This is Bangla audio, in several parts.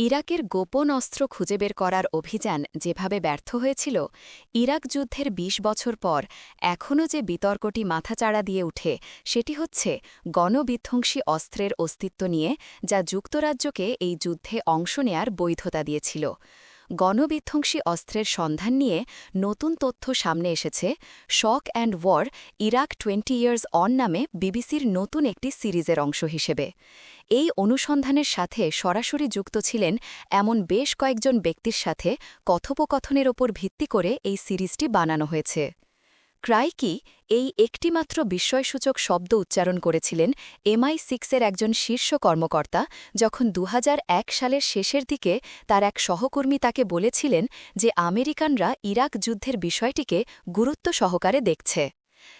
ইরাকের গোপন অস্ত্র খুঁজে বের করার অভিযান যেভাবে ব্যর্থ হয়েছিল, ইরাক যুদ্ধের ২০ বছর পর এখনও যে বিতর্কটি মাথাচাড়া দিয়ে উঠে, সেটি হচ্ছে গণবিধ্বংসী অস্ত্রের অস্তিত্ব নিয়ে, যা যুক্তরাজ্যকে এই যুদ্ধে অংশ নেয়ার বৈধতা দিয়েছিল। গণবিধ্বংসী অস্ত্রের সন্ধান নিয়ে নতুন তথ্য সামনে এসেছে, shock and war, Iraq twenty years on নামে বিবিসির নতুন একটি সিরিজের অংশ হিসেবে। এই অনুসন্ধানের সাথে সরাসরি যুক্ত ছিলেন এমন বেশ কয়েকজন ব্যক্তির সাথে কথোপকথনের ওপর ভিত্তি করে এই সিরিজটি বানানো হয়েছে। ক্রাইকি এই একটিমাত্র বিস্ময়সূচক শব্দ উচ্চারণ করেছিলেন এমআই সিক্সের একজন শীর্ষ কর্মকর্তা যখন দু হাজার এক সালের শেষের দিকে তার এক সহকর্মী তাকে বলেছিলেন যে আমেরিকানরা ইরাক যুদ্ধের বিষয়টিকে গুরুত্ব সহকারে দেখছে।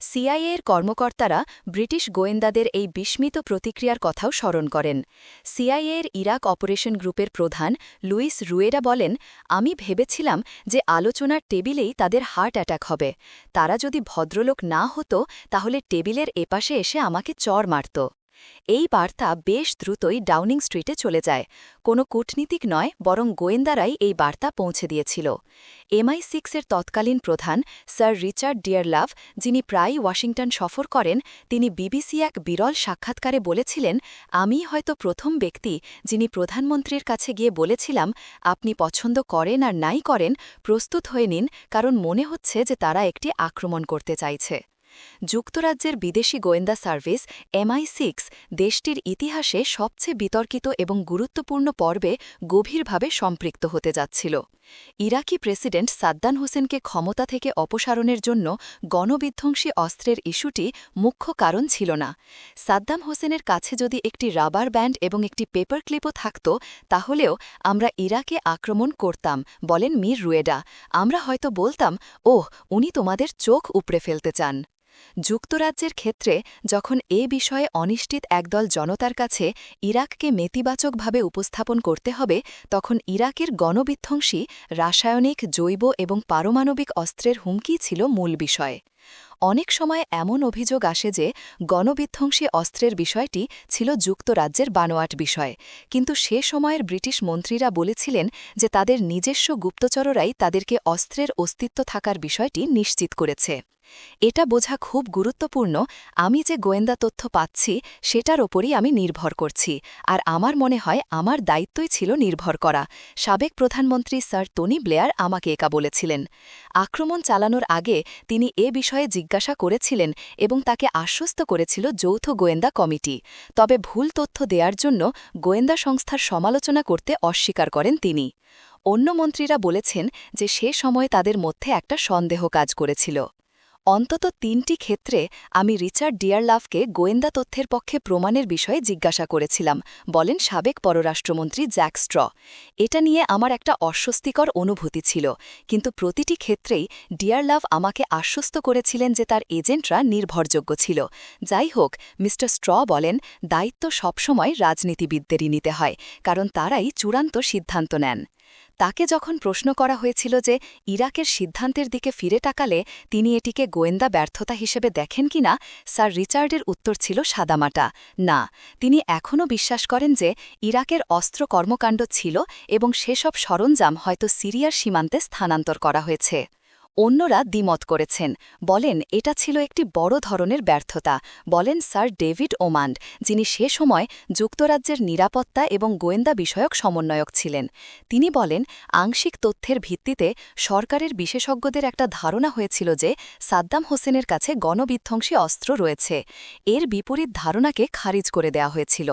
সিআইএর কর্মকর্তারা ব্রিটিশ গোয়েন্দাদের এই বিস্মিত প্রতিক্রিয়ার কথাও স্মরণ করেন। সিআইএ এর ইরাক অপারেশন গ্রুপের প্রধান লুইস রুয়েরা বলেন, আমি ভেবেছিলাম যে আলোচনার টেবিলেই তাদের হার্ট অ্যাটাক হবে। তারা যদি ভদ্রলোক না হতো, তাহলে টেবিলের এপাশে এসে আমাকে চর মারত। এই বার্তা বেশ দ্রুতই ডাউনিং স্ট্রিটে চলে যায়। কোনো কূটনীতিক নয়, বরং গোয়েন্দারাই এই বার্তা পৌঁছে দিয়েছিল। এমআই সিক্সের তৎকালীন প্রধান স্যার রিচার্ড ডিয়ারলাভ, যিনি প্রায়ই ওয়াশিংটন সফর করেন, তিনি বিবিসি এক বিরল সাক্ষাৎকারে বলেছিলেন, আমি হয়তো প্রথম ব্যক্তি যিনি প্রধানমন্ত্রীর কাছে গিয়ে বলেছিলাম, আপনি পছন্দ করেন আর নাই করেন, প্রস্তুত হয়ে নিন, কারণ মনে হচ্ছে যে তারা একটি আক্রমণ করতে চাইছে। যুক্তরাজ্যের বিদেশি গোয়েন্দা সার্ভিস এমআই সিক্স দেশটির ইতিহাসে সবচেয়ে বিতর্কিত এবং গুরুত্বপূর্ণ পর্বে গভীরভাবে সম্পৃক্ত হতে যাচ্ছিল। ইরাকি প্রেসিডেন্ট সাদ্দান হোসেনকে ক্ষমতা থেকে অপসারণের জন্য গণবিধ্বংসী অস্ত্রের ইস্যুটি মুখ্য কারণ ছিল না। সাদ্দাম হোসেনের কাছে যদি একটি রাবার ব্যান্ড এবং একটি পেপার ক্লিপও থাকত, তাহলেও আমরা ইরাকে আক্রমণ করতাম, বলেন মীর রুয়েডা আমরা হয়তো বলতাম, ওহ, উনি তোমাদের চোখ উপড়ে ফেলতে চান। যুক্তরাজ্যের ক্ষেত্রে যখন এ বিষয়ে অনিশ্চিত একদল জনতার কাছে ইরাককে নেতিবাচকভাবে উপস্থাপন করতে হবে, তখন ইরাকের গণবিধ্বংসী, রাসায়নিক, জৈব এবং পারমাণবিক অস্ত্রের হুমকি ছিল মূল বিষয়। অনেক সময় এমন অভিযোগ আসে যে, গণবিধ্বংসী অস্ত্রের বিষয়টি ছিল যুক্তরাজ্যের বানোয়াট বিষয়। কিন্তু সে সময়ের ব্রিটিশ মন্ত্রীরা বলেছিলেন যে, তাদের নিজস্ব গুপ্তচররাই তাদেরকে অস্ত্রের অস্তিত্ব থাকার বিষয়টি নিশ্চিত করেছে। এটা বোঝা খুব গুরুত্বপূর্ণ, আমি যে গোয়েন্দা তথ্য পাচ্ছি, সেটার ওপরই আমি নির্ভর করছি। আর আমার মনে হয় আমার দায়িত্বই ছিল নির্ভর করা। সাবেক প্রধানমন্ত্রী স্যার টনি ব্লেয়ার আমাকে একা বলেছিলেন। আক্রমণ চালানোর আগে তিনি এ বিষয়ে জিজ্ঞাসা করেছিলেন এবং তাকে আশ্বস্ত করেছিল যৌথ গোয়েন্দা কমিটি। তবে ভুল তথ্য দেওয়ার জন্য গোয়েন্দা সংস্থার সমালোচনা করতে অস্বীকার করেন তিনি। অন্য মন্ত্রীরা বলেছেন যে সে সময় তাদের মধ্যে একটা সন্দেহ কাজ করেছিল। অন্তত তিনটি ক্ষেত্রে আমি রিচার্ড ডিয়ারলাভকে গোয়েন্দা তথ্যের পক্ষে প্রমাণের বিষয়ে জিজ্ঞাসা করেছিলাম, বলেন সাবেক পররাষ্ট্রমন্ত্রী জ্যাক স্ট্র। এটা নিয়ে আমার একটা অস্বস্তিকর অনুভূতি ছিল, কিন্তু প্রতিটি ক্ষেত্রেই ডিয়ারলাভ আমাকে আশ্বস্ত করেছিলেন যে তার এজেন্টরা নির্ভরযোগ্য ছিল। যাই হোক, মিস্টার স্ট্র বলেন, দায়িত্ব সবসময় রাজনীতিবিদদেরই নিতে হয়, কারণ তারাই চূড়ান্ত সিদ্ধান্ত নেন। তাকে যখন প্রশ্ন করা হয়েছিল যে ইরাকের সিদ্ধান্তের দিকে ফিরে টাকালে তিনি এটিকে গোয়েন্দা ব্যর্থতা হিসেবে দেখেন কিনা, স্যার রিচার্ডের উত্তর ছিল সাদামাটা, না, তিনি এখনও বিশ্বাস করেন যে ইরাকের অস্ত্র কর্মকাণ্ড ছিল এবং সেসব সরঞ্জাম হয়তো সিরিয়ার সীমান্তে স্থানান্তর করা হয়েছে। অন্যরা দ্বিমত করেছেন। বলেন, এটা ছিল একটি বড় ধরনের ব্যর্থতা। বলেন, স্যার ডেভিড ওমান্ড, যিনি সে সময় যুক্তরাজ্যের নিরাপত্তা এবং গোয়েন্দা বিষয়ক সমন্বয়ক ছিলেন। তিনি বলেন, আংশিক তথ্যের ভিত্তিতে সরকারের বিশেষজ্ঞদের একটা ধারণা হয়েছিল যে সাদ্দাম হোসেনের কাছে গণবিধ্বংসী অস্ত্র রয়েছে। এর বিপরীত ধারণাকে খারিজ করে দেওয়া হয়েছিল।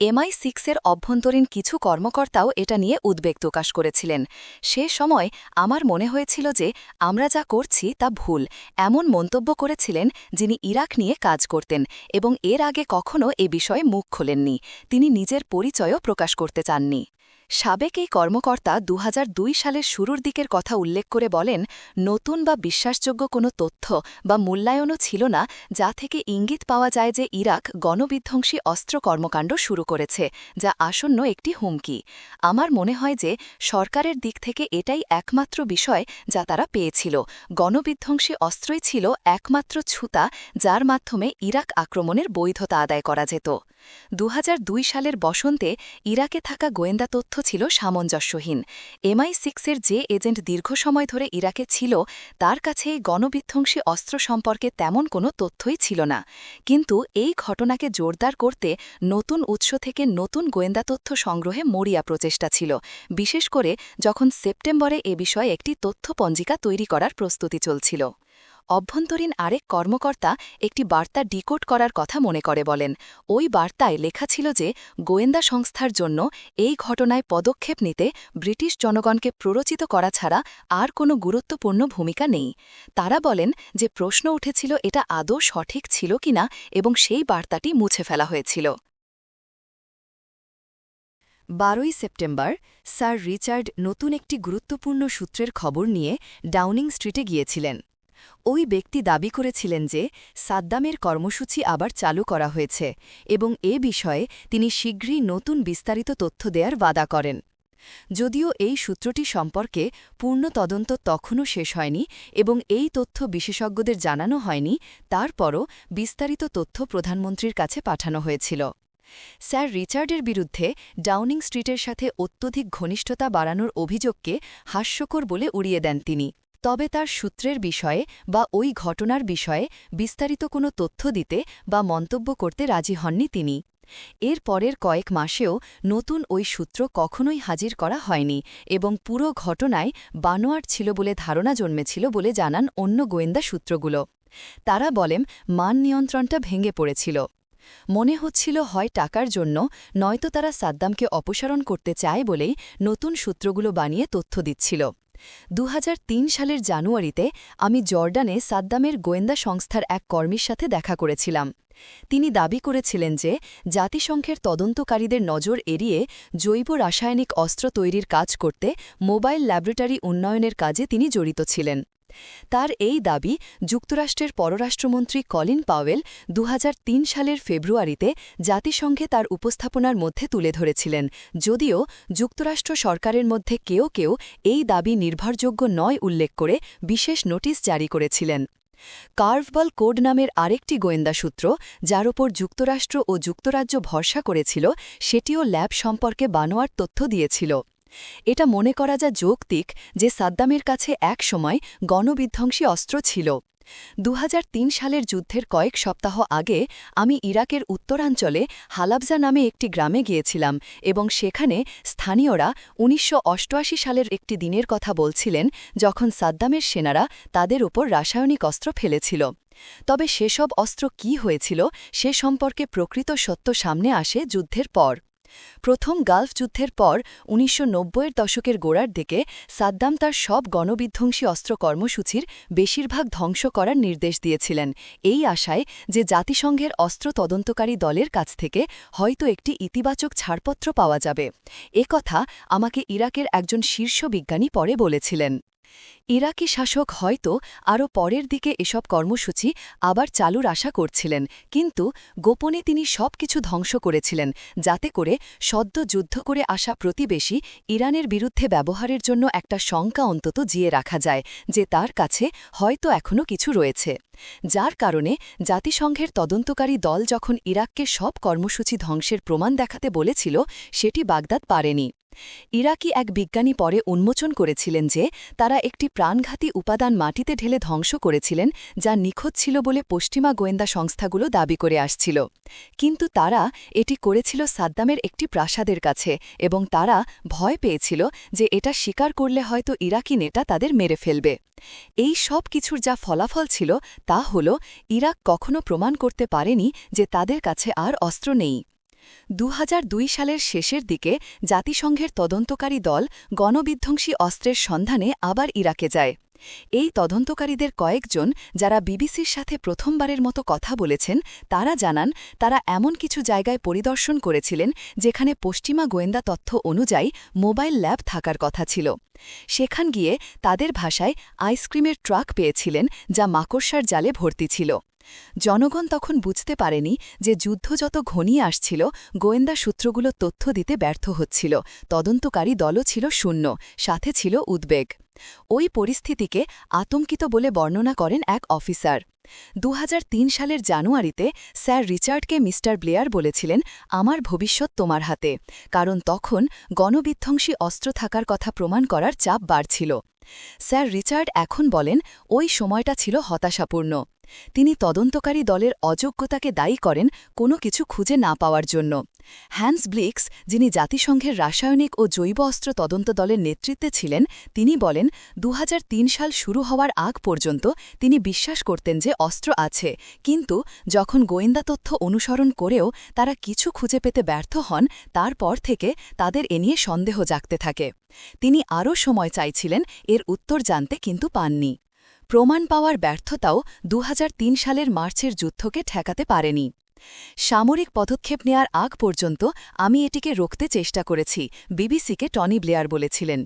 এমআই সিক্সের অভ্যন্তরীণ কিছু কর্মকর্তাও এটা নিয়ে উদ্বেগ প্রকাশ করেছিলেন। সে সময় আমার মনে হয়েছিল যে আমরা যা করছি তা ভুল, এমন মন্তব্য করেছিলেন যিনি ইরাক নিয়ে কাজ করতেন এবং এর আগে কখনও এ বিষয়ে মুখ খোলেননি। তিনি নিজের পরিচয়ও প্রকাশ করতে চাননি। সাবেক এই কর্মকর্তা দু হাজার দুই সালের শুরুর দিকের কথা উল্লেখ করে বলেন, নতুন বা বিশ্বাসযোগ্য কোনো তথ্য বা মূল্যায়নও ছিল না, যা থেকে ইঙ্গিত পাওয়া যায় যে ইরাক গণবিধ্বংসী অস্ত্র কর্মকাণ্ড শুরু করেছে, যা আসন্ন একটি হুমকি। আমার মনে হয় যে সরকারের দিক থেকে এটাই একমাত্র বিষয় যা তারা পেয়েছিল। গণবিধ্বংসী অস্ত্রই ছিল একমাত্র ছুতা, যার মাধ্যমে ইরাক আক্রমণের বৈধতা আদায় করা যেত। দু হাজার দুই সালের বসন্তে ইরাকে থাকা গোয়েন্দা তথ্য ছিল সামঞ্জস্যহীন। এমআই সিক্সের যে এজেন্ট দীর্ঘ সময় ধরে ইরাকে ছিল, তার কাছে এই গণবিধ্বংসী অস্ত্র সম্পর্কে তেমন কোনো তথ্যই ছিল না। কিন্তু এই ঘটনাকে জোরদার করতে নতুন উৎস থেকে নতুন গোয়েন্দা তথ্য সংগ্রহে মরিয়া প্রচেষ্টা ছিল। বিশেষ করে যখন সেপ্টেম্বরে এ বিষয়ে একটি তথ্য পঞ্জিকা তৈরি করার প্রস্তুতি চলছিল। অভ্যন্তরীণ আরেক কর্মকর্তা একটি বার্তা ডিকোড করার কথা মনে করে বলেন। ওই বার্তায় লেখা ছিল যে, গোয়েন্দা সংস্থার জন্য এই ঘটনায় পদক্ষেপ নিতে ব্রিটিশ জনগণকে প্ররোচিত করা ছাড়া আর কোনো গুরুত্বপূর্ণ ভূমিকা নেই। তারা বলেন যে, প্রশ্ন উঠেছিল এটা আদৌ সঠিক ছিল কিনা এবং সেই বার্তাটি মুছে ফেলা হয়েছিল। বারোই সেপ্টেম্বর, স্যার রিচার্ড নতুন একটি গুরুত্বপূর্ণ সূত্রের খবর নিয়ে ডাউনিং স্ট্রিটে গিয়েছিলেন। ওই ব্যক্তি দাবি করেছিলেন যে সাদ্দামের কর্মসূচি আবার চালু করা হয়েছে এবং এ বিষয়ে তিনি শীঘ্রই নতুন বিস্তারিত তথ্য দেয়ার বাদা করেন। যদিও এই সূত্রটি সম্পর্কে পূর্ণ তদন্ত তখনও শেষ হয়নি এবং এই তথ্য বিশেষজ্ঞদের জানানো হয়নি, তারপরও বিস্তারিত তথ্য প্রধানমন্ত্রীর কাছে পাঠানো হয়েছিল। স্যার রিচার্ডের বিরুদ্ধে ডাউনিং স্ট্রিটের সাথে অত্যধিক ঘনিষ্ঠতা বাড়ানোর অভিযোগকে হাস্যকর বলে উড়িয়ে দেন তিনি। তবে তার সূত্রের বিষয়ে বা ওই ঘটনার বিষয়ে বিস্তারিত কোনো তথ্য দিতে বা মন্তব্য করতে রাজি হননি তিনি। এর পরের কয়েক মাসেও নতুন ওই সূত্র কখনোই হাজির করা হয়নি এবং পুরো ঘটনায় বানোয়ার ছিল বলে ধারণা জন্মেছিল বলে জানান অন্য গোয়েন্দা সূত্রগুলো। তারা বলেন, মান নিয়ন্ত্রণটা ভেঙে পড়েছিল। মনে হচ্ছিল হয় টাকার জন্য, নয়তো তারা সাদ্দামকে অপসারণ করতে চায় বলেই নতুন সূত্রগুলো বানিয়ে তথ্য দিচ্ছিল। দু হাজার তিন সালের জানুয়ারিতে আমি জর্ডানে সাদ্দামের গোয়েন্দা সংস্থার এক কর্মীর সাথে দেখা করেছিলাম। তিনি দাবি করেছিলেন যে, জাতিসংঘের তদন্তকারীদের নজর এড়িয়ে জৈব রাসায়নিক অস্ত্র তৈরির কাজ করতে মোবাইল ল্যাবরেটরি উন্নয়নের কাজে তিনি জড়িত ছিলেন। তার এই দাবি যুক্তরাষ্ট্রের পররাষ্ট্রমন্ত্রী কলিন পাওয়েল দু হাজার তিন সালের ফেব্রুয়ারিতে জাতিসংঘে তার উপস্থাপনার মধ্যে তুলে ধরেছিলেন, যদিও যুক্তরাষ্ট্র সরকারের মধ্যে কেউ কেউ এই দাবি নির্ভরযোগ্য নয় উল্লেখ করে বিশেষ নোটিশ জারি করেছিলেন। কার্ভবল কোড নামের আরেকটি গোয়েন্দা সূত্র, যার ওপর যুক্তরাষ্ট্র ও যুক্তরাজ্য ভরসা করেছিল, সেটিও ল্যাব সম্পর্কে বানোয়ার তথ্য দিয়েছিল। এটা মনে করা যা যৌক্তিক যে সাদ্দামের কাছে এক সময় গণবিধ্বংসী অস্ত্র ছিল। দু হাজার তিন সালের যুদ্ধের কয়েক সপ্তাহ আগে আমি ইরাকের উত্তরাঞ্চলে হালাবজা নামে একটি গ্রামে গিয়েছিলাম এবং সেখানে স্থানীয়রা উনিশশো অষ্টআশি সালের একটি দিনের কথা বলছিলেন যখন সাদ্দামের সেনারা তাদের ওপর রাসায়নিক অস্ত্র ফেলেছিল। তবে সেসব অস্ত্র কি হয়েছিল সে সম্পর্কে প্রকৃত সত্য সামনে আসে যুদ্ধের পর। প্রথম গালফ যুদ্ধের পর উনিশশো এর দশকের গোড়ার দিকে সাদ্দাম তার সব গণবিধ্বংসী অস্ত্র কর্মসূচির বেশিরভাগ ধ্বংস করার নির্দেশ দিয়েছিলেন। এই আশায় যে জাতিসংঘের অস্ত্র তদন্তকারী দলের কাছ থেকে হয়তো একটি ইতিবাচক ছাড়পত্র পাওয়া যাবে। এ কথা আমাকে ইরাকের একজন শীর্ষ বিজ্ঞানী পরে বলেছিলেন। ইরাকি শাসক হয়তো আরও পরের দিকে এসব কর্মসূচি আবার চালুর আশা করছিলেন, কিন্তু গোপনে তিনি সব কিছু ধ্বংস করেছিলেন, যাতে করে সদ্য যুদ্ধ করে আসা প্রতিবেশী ইরানের বিরুদ্ধে ব্যবহারের জন্য একটা শঙ্কা অন্তত জিয়ে রাখা যায়, যে তার কাছে হয়তো এখনও কিছু রয়েছে। যার কারণে জাতিসংঘের তদন্তকারী দল যখন ইরাককে সব কর্মসূচি ধ্বংসের প্রমাণ দেখাতে বলেছিল, সেটি বাগদাদ পারেনি। ইরাকি এক বিজ্ঞানী পরে উন্মোচন করেছিলেন যে, তারা একটি প্রাণঘাতী উপাদান মাটিতে ঢেলে ধ্বংস করেছিলেন, যা নিখোঁজ ছিল বলে পশ্চিমা গোয়েন্দা সংস্থাগুলো দাবি করে আসছিল। কিন্তু তারা এটি করেছিল সাদ্দামের একটি প্রাসাদের কাছে এবং তারা ভয় পেয়েছিল যে এটা স্বীকার করলে হয়তো ইরাকি নেতা তাদের মেরে ফেলবে। এই সব কিছুর যা ফলাফল ছিল তা হল, ইরাক কখনো প্রমাণ করতে পারেনি যে তাদের কাছে আর অস্ত্র নেই। দু হাজার দুই সালের শেষের দিকে জাতিসংঘের তদন্তকারী দল গণবিধ্বংসী অস্ত্রের সন্ধানে আবার ইরাকে যায়। এই তদন্তকারীদের কয়েকজন যারা বিবিসির সাথে প্রথমবারের মতো কথা বলেছেন, তারা জানান তারা এমন কিছু জায়গায় পরিদর্শন করেছিলেন যেখানে পশ্চিমা গোয়েন্দা তথ্য অনুযায়ী মোবাইল ল্যাব থাকার কথা ছিল। সেখান গিয়ে তাদের ভাষায় আইসক্রিমের ট্রাক পেয়েছিলেন যা মাকড়সার জালে ভর্তি ছিল। জনগণ তখন বুঝতে পারেনি যে যুদ্ধ যত ঘনিয়ে আসছিল, গোয়েন্দা সূত্রগুলো তথ্য দিতে ব্যর্থ হচ্ছিল। তদন্তকারী দলও ছিল শূন্য, সাথে ছিল উদ্বেগ। ওই পরিস্থিতিকে আতঙ্কিত বলে বর্ণনা করেন এক অফিসার। দু হাজার তিন সালের জানুয়ারিতে স্যার রিচার্ডকে মিস্টার ব্লেয়ার বলেছিলেন, আমার ভবিষ্যৎ তোমার হাতে। কারণ তখন গণবিধ্বংসী অস্ত্র থাকার কথা প্রমাণ করার চাপ বাড়ছিল। স্যার রিচার্ড এখন বলেন, ওই সময়টা ছিল হতাশাপূর্ণ। তিনি তদন্তকারী দলের অযোগ্যতাকে দায়ী করেন কোনো কিছু খুঁজে না পাওয়ার জন্য। হ্যান্স ব্লিক্স, যিনি জাতিসংঘের রাসায়নিক ও জৈব অস্ত্র তদন্ত দলের নেতৃত্বে ছিলেন, তিনি বলেন দু হাজার তিন সাল শুরু হওয়ার আগ পর্যন্ত তিনি বিশ্বাস করতেন যে অস্ত্র আছে, কিন্তু যখন গোয়েন্দা তথ্য অনুসরণ করেও তারা কিছু খুঁজে পেতে ব্যর্থ হন, তারপর থেকে তাদের এ নিয়ে সন্দেহ জাগতে থাকে। তিনি আরও সময় চাইছিলেন এর উত্তর জানতে কিন্তু পাননি। প্রমাণ পাওয়ার ব্যর্থতাও দু হাজার তিন সালের মার্চের যুদ্ধকে ঠেকাতে পারেনি। সামরিক পদক্ষেপ নেয়ার আগ পর্যন্ত আমি এটিকে রোখতে চেষ্টা করেছি, বিবিসিকে টনি ব্লেয়ার বলেছিলেন।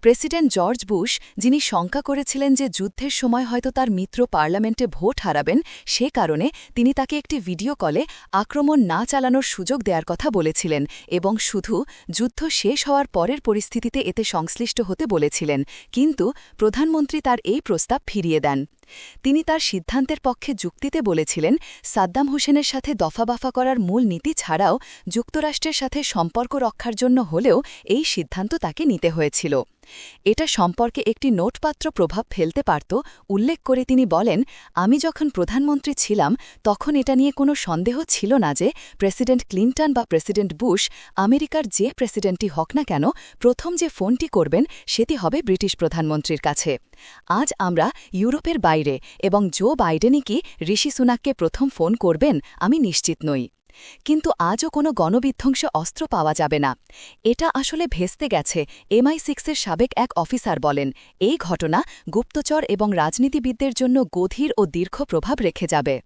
প্রেসিডেন্ট জর্জ বুশ, যিনি শঙ্কা করেছিলেন যে যুদ্ধের সময় হয়তো তার মিত্র পার্লামেন্টে ভোট হারাবেন, সে কারণে তিনি তাকে একটি ভিডিও কলে আক্রমণ না চালানোর সুযোগ দেওয়ার কথা বলেছিলেন এবং শুধু যুদ্ধ শেষ হওয়ার পরের পরিস্থিতিতে এতে সংশ্লিষ্ট হতে বলেছিলেন। কিন্তু প্রধানমন্ত্রী তার এই প্রস্তাব ফিরিয়ে দেন। তিনি তার সিদ্ধান্তের পক্ষে যুক্তিতে বলেছিলেন, সাদ্দাম হোসেনের সাথে দফাবাফা করার মূল নীতি ছাড়াও যুক্তরাষ্ট্রের সাথে সম্পর্ক রক্ষার জন্য হলেও এই সিদ্ধান্ত তাকে নিতে হয়েছিল। এটা সম্পর্কে একটি নোটপাত্র প্রভাব ফেলতে পারত, উল্লেখ করে তিনি বলেন, আমি যখন প্রধানমন্ত্রী ছিলাম, তখন এটা নিয়ে কোনো সন্দেহ ছিল না যে প্রেসিডেন্ট ক্লিন্টন বা প্রেসিডেন্ট বুশ আমেরিকার যে প্রেসিডেন্টটি হক না কেন, প্রথম যে ফোনটি করবেন সেটি হবে ব্রিটিশ প্রধানমন্ত্রীর কাছে। আজ আমরা ইউরোপের বাইরে এবং জো বাইডেনই কি ঋষি সুনাককে প্রথম ফোন করবেন, আমি নিশ্চিত নই। কিন্তু আজও কোনো গণবিধ্বংস অস্ত্র পাওয়া যাবে না। এটা আসলে ভেস্তে গেছে এমআই সিক্সের সাবেক এক অফিসার বলেন। এই ঘটনা গুপ্তচর এবং রাজনীতিবিদদের জন্য গধীর ও দীর্ঘ প্রভাব রেখে যাবে।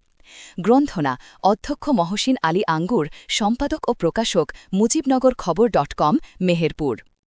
গ্রন্থনা, অধ্যক্ষ মহসিন আলী আঙ্গুর, সম্পাদক ও প্রকাশক মুজিবনগর খবর ডট কম, মেহেরপুর।